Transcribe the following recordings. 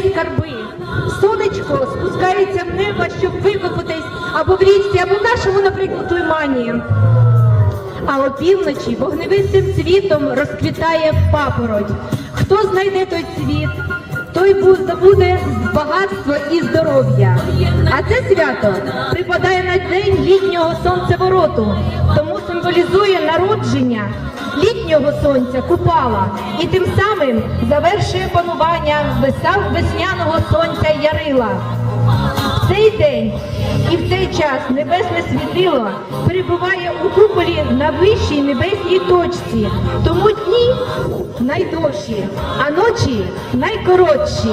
скарби. Сонечко спускається в небо, щоб викопатись або в річці, або в нашому, наприклад, лимані. А опівночі вогневистим цвітом розквітає папороть. Хто знайде той цвіт, той бу- здобуде багатство і здоров'я. А це свято припадає на день літнього сонцевороту, тому символізує народження літнього сонця Купала і тим самим завершує панування весняного сонця Ярила. В цей день і в цей час небесне світило перебуває у куполі на вищій небесній точці, тому дні найдовші, а ночі найкоротші.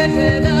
it